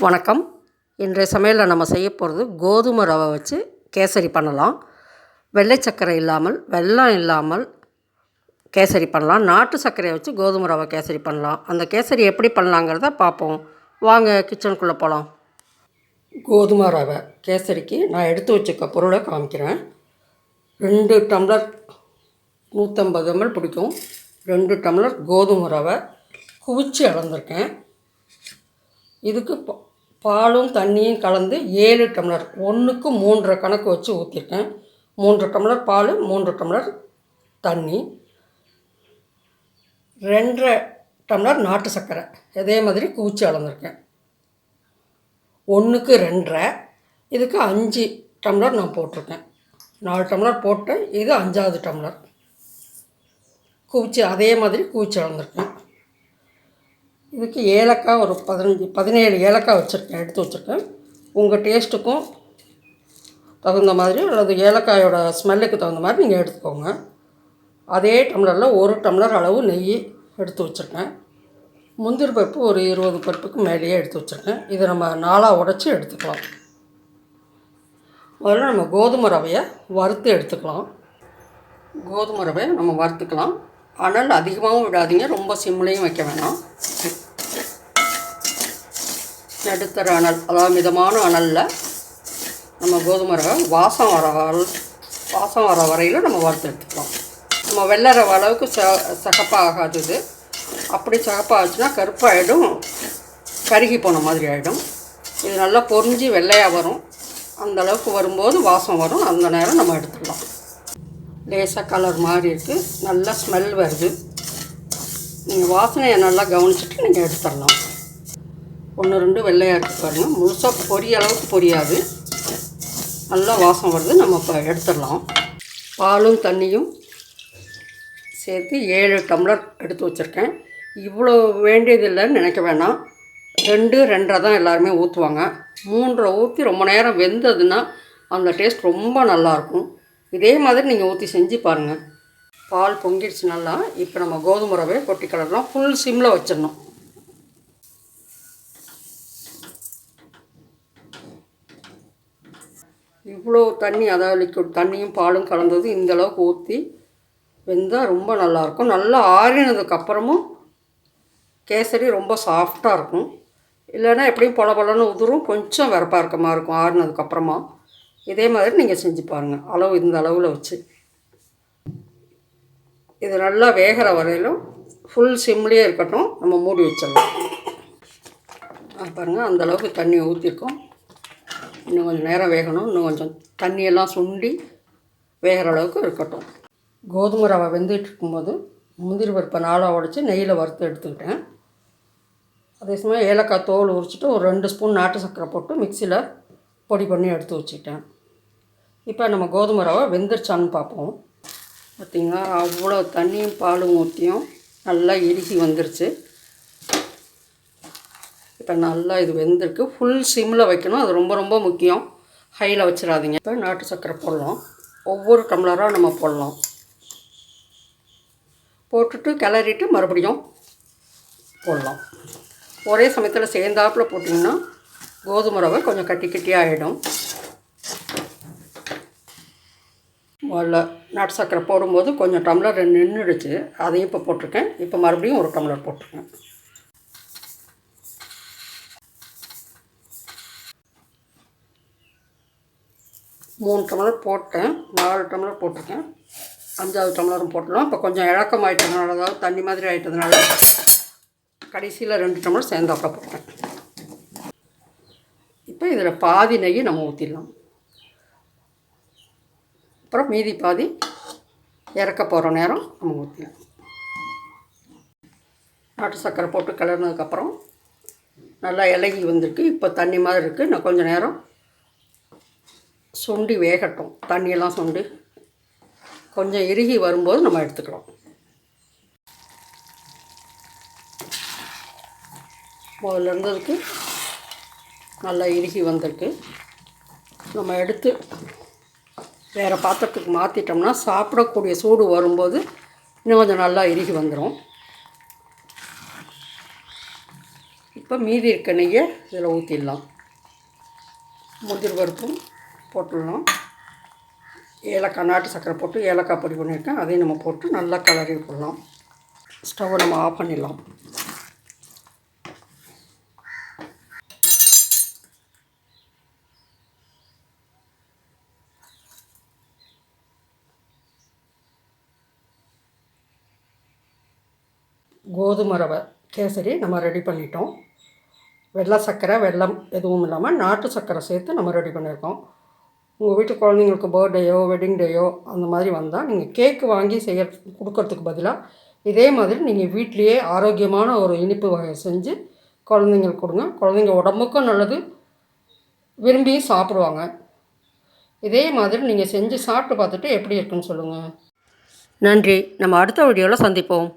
வணக்கம். இன்றைய சமையலில் நம்ம செய்ய போகிறது கோதுமை ரவை வச்சு கேசரி பண்ணலாம். வெள்ளை சர்க்கரை இல்லாமல் வெல்லம் இல்லாமல் கேசரி பண்ணலாம். நாட்டு சர்க்கரையை வச்சு கோதுமை ரவை கேசரி பண்ணலாம். அந்த கேசரி எப்படி பண்ணலாங்கிறத பார்ப்போம். வாங்க கிச்சனுக்குள்ளே போகலாம். கோதுமை ரவை கேசரிக்கு நான் எடுத்து வச்சுக்க பொருளை காமிக்கிறேன். ரெண்டு டம்ளர் நூற்றம்பது எம்எல் பிடிக்கும். ரெண்டு டம்ளர் கோதுமை ரவை குவிச்சு அளந்திருக்கேன் இதுக்கு பாலும் தண்ணியும் கலந்து ஏழு டம்ளர் ஒன்றுக்கு மூன்றரை கணக்கு வச்சு ஊற்றிருக்கேன் மூன்று டம்ளர் பால் மூன்று டம்ளர் தண்ணி ரெண்டரை டம்ளர் நாட்டு சர்க்கரை. இதே மாதிரி குவிச்சு அளந்திருக்கேன். ஒன்றுக்கு ரெண்டரை இதுக்கு அஞ்சு டம்ளர் நான் போட்டிருக்கேன். நாலு டம்ளர் போட்டேன் இது அஞ்சாவது டம்ளர். குவிச்சு அதே மாதிரி குவிச்சு அளந்திருக்கேன். இதுக்கு ஏலக்காய் ஒரு பதினஞ்சு பதினேழு ஏலக்காய் வச்சுருக்கேன் எடுத்து வச்சுருக்கேன். உங்கள் டேஸ்ட்டுக்கும் தகுந்த மாதிரி அல்லது ஏலக்காயோட ஸ்மெல்லுக்கு தகுந்த மாதிரி நீங்கள் எடுத்துக்கோங்க. அதே டம்ளரில் ஒரு டம்ளர் அளவு நெய் எடுத்து வச்சுருக்கேன். முந்திரி பருப்பு ஒரு இருபது பருப்புக்கு மேலேயே எடுத்து வச்சுருக்கேன். இதை நம்ம நாளாக உடச்சி எடுத்துக்கலாம். முதல்ல நம்ம கோதுமை ரவையை வறுத்து எடுத்துக்கலாம். கோதுமை ரவையை நம்ம வறுத்துக்கலாம். அனல் அதிகமாகவும் விடாதீங்க ரொம்ப சிம்லையும் வைக்க வேணாம். நடுத்தர அனல் அதாவது மிதமான அனலில் நம்ம கோதுமை ரவை வாசம் வர வர- வாசம் வர வரையில் நம்ம வறுத்து எடுத்துக்கலாம். நம்ம வெள்ளை ரவை அளவுக்கு ச சகப்பாக ஆகாது இது. அப்படி சகப்பாச்சுன்னா கருப்பாகிடும் கருகி போன மாதிரி ஆகிடும் இது நல்லா பொரிஞ்சு வெள்ளையாக வரும். அந்த அளவுக்கு வரும்போது வாசம் வரும் அந்த நேரம் நம்ம எடுத்துக்கலாம். லேசாக கலர் மாறி இருக்குது நல்ல ஸ்மெல் வருது. நீங்கள் வாசனையை நல்லா கவனிச்சிட்டு நீங்கள் எடுத்துடலாம். ஒன்று ரெண்டு வெள்ளையாக இருக்குது பாருங்கள் முழுசாக பொரிய அளவுக்கு பொரியாது. நல்லா வாசம் வருது. நம்ம இப்போ எடுத்துடலாம். பாலும் தண்ணியும் சேர்த்து ஏழு டம்ளர் எடுத்து வச்சுருக்கேன். இவ்வளோ வேண்டியதில்லைன்னு நினைக்க வேணாம். ரெண்டு ரெண்டரை தான் எல்லாருமே ஊற்றுவாங்க மூன்றரை ஊற்றி ரொம்ப நேரம் வெந்ததுன்னா அந்த டேஸ்ட் ரொம்ப நல்லாயிருக்கும் இதே மாதிரி நீங்கள் ஊற்றி செஞ்சு பாருங்கள் பால் பொங்கிடுச்சு நல்லா. இப்போ நம்ம கோதுமை ரவை கொட்டி கலரலாம் ஃபுல் சிம்மில் வச்சிடணும். இவ்வளோ தண்ணி அதாவது லிக்விட் தண்ணியும் பாலும் கலந்தது இந்த அளவுக்கு ஊற்றி வெந்தால் ரொம்ப நல்லாயிருக்கும் நல்லா ஆறினதுக்கப்புறமும் கேசரி ரொம்ப சாஃப்டாக இருக்கும். இல்லைன்னா எப்படியும் பொல பொலன்னு உதிரும். கொஞ்சம் வெறப்பாக இருக்க மாதிரி இருக்கும் ஆறினதுக்கப்புறமா இதே மாதிரி நீங்கள் செஞ்சு பாருங்கள் அளவு இந்த அளவில் வச்சு. இது நல்லா வேகிற வரையிலும் ஃபுல் சிம்லேயே இருக்கட்டும். நம்ம மூடி வச்சிடலாம். பாருங்கள் அந்தளவுக்கு தண்ணி ஊற்றிருக்கோம் இன்னும் கொஞ்சம் நேரம் வேகணும். இன்னும் கொஞ்சம் தண்ணியெல்லாம் சுண்டி வேகிற அளவுக்கு இருக்கட்டும். கோதுமை ரவை வெந்துட்டு இருக்கும்போது முந்திரி பருப்பை நாளாக உடச்சி நெய்யில் வறுத்து எடுத்துக்கிட்டேன். அதே சமயம் ஏலக்காய் தோல் உரிச்சிட்டு ஒரு ரெண்டு ஸ்பூன் நாட்டு சர்க்கரை போட்டு மிக்சியில் பொடி பண்ணி எடுத்து வச்சுக்கிட்டேன். இப்போ நம்ம கோதுமை ரவை வெந்துருச்சான்னு பார்ப்போம். பார்த்திங்கன்னா அவ்வளோ தண்ணியும் பாலும் ஊற்றியும் நல்லா இறுகி வந்துருச்சு. இப்போ நல்லா இது வெந்திருக்கு. ஃபுல் சிம்மில் வைக்கணும். அது ரொம்ப ரொம்ப முக்கியம். ஹையில் வச்சிடாதீங்க. இப்போ நாட்டு சர்க்கரை போடலாம். ஒவ்வொரு டம்ளராக நம்ம போடலாம். போட்டுட்டு கிளறிட்டு மறுபடியும் போடலாம். ஒரே சமயத்தில் சேர்ந்தாப்புல போட்டிங்கன்னா கோதுமை ரவை கொஞ்சம் கட்டி கட்டியாக ஆகிடும் முதல்ல நாட்டு சர்க்கரை போடும்போது கொஞ்சம் டம்ளர் நின்றுடுச்சு. அதையும் இப்போ போட்டிருக்கேன். இப்போ மறுபடியும் ஒரு டம்ளர் போட்டிருக்கேன். மூணு டம்ளர் போட்டேன். நாலு டம்ளர் போட்டிருக்கேன். அஞ்சாவது டம்ளரும் போட்டலாம் இப்போ கொஞ்சம் இழக்கம் ஆகிட்டதுனால அதாவது தண்ணி மாதிரி ஆகிட்டதுனால கடைசியில் ரெண்டு டம்ளர் சேர்ந்தாப்பில் போட்டேன். இப்போ இதில் பாதி நெய் நம்ம ஊற்றிடலாம் அப்புறம் மீதி பாதி இறக்க போகிற நேரம் நம்ம ஊற்றிடலாம். நாட்டு சர்க்கரை போட்டு கிளறினதுக்கப்புறம் நல்லா இலகி வந்திருக்கு. இப்போ தண்ணி மாதிரி இருக்குது நான் கொஞ்சம் நேரம் சுண்டி வேகட்டும். தண்ணியெல்லாம் சுண்டி கொஞ்சம் இறுகி வரும்போது நம்ம எடுத்துக்கலாம். முதல்ல இருந்ததுக்கு நல்லா இறுகி வந்திருக்கு. நம்ம எடுத்து வேறு பாத்திரத்துக்கு மாற்றிட்டோம்னா சாப்பிடக்கூடிய சூடு வரும்போது இன்னும் கொஞ்சம் நல்லா இறுகி வந்துடும் இப்போ மீதி இருக்க நெய்யை இதில் ஊற்றிடலாம் முந்திரி பருப்பும் போட்டுடலாம். ஏலக்காய் நாட்டு சர்க்கரை போட்டு ஏலக்காய் பொடி பண்ணியிருக்கேன். அதையும் நம்ம போட்டு நல்லா கலரி விடலாம் ஸ்டவ்வை நம்ம ஆஃப் பண்ணிடலாம். கோதுமை ரவை கேசரி நம்ம ரெடி பண்ணிட்டோம். வெள்ளை சர்க்கரை வெள்ளம் எதுவும் இல்லாமல் நாட்டு சர்க்கரை சேர்த்து நம்ம ரெடி பண்ணியிருக்கோம். உங்கள் வீட்டு குழந்தைங்களுக்கு பர்த்டேயோ வெட்டிங் டேயோ அந்த மாதிரி வந்தால் நீங்கள் கேக்கு வாங்கி செய்ய கொடுக்கறதுக்கு பதிலாக இதே மாதிரி நீங்கள் வீட்லேயே ஆரோக்கியமான ஒரு இனிப்பு வகை செஞ்சு குழந்தைங்களுக்கு கொடுங்க. குழந்தைங்க உடம்புக்கும் நல்லது விரும்பி சாப்பிடுவாங்க. இதே மாதிரி நீங்கள் செஞ்சு சாப்பிட்டு பார்த்துட்டு எப்படி இருக்குன்னு சொல்லுங்கள் நன்றி. நம்ம அடுத்த வீடியோவில் சந்திப்போம்.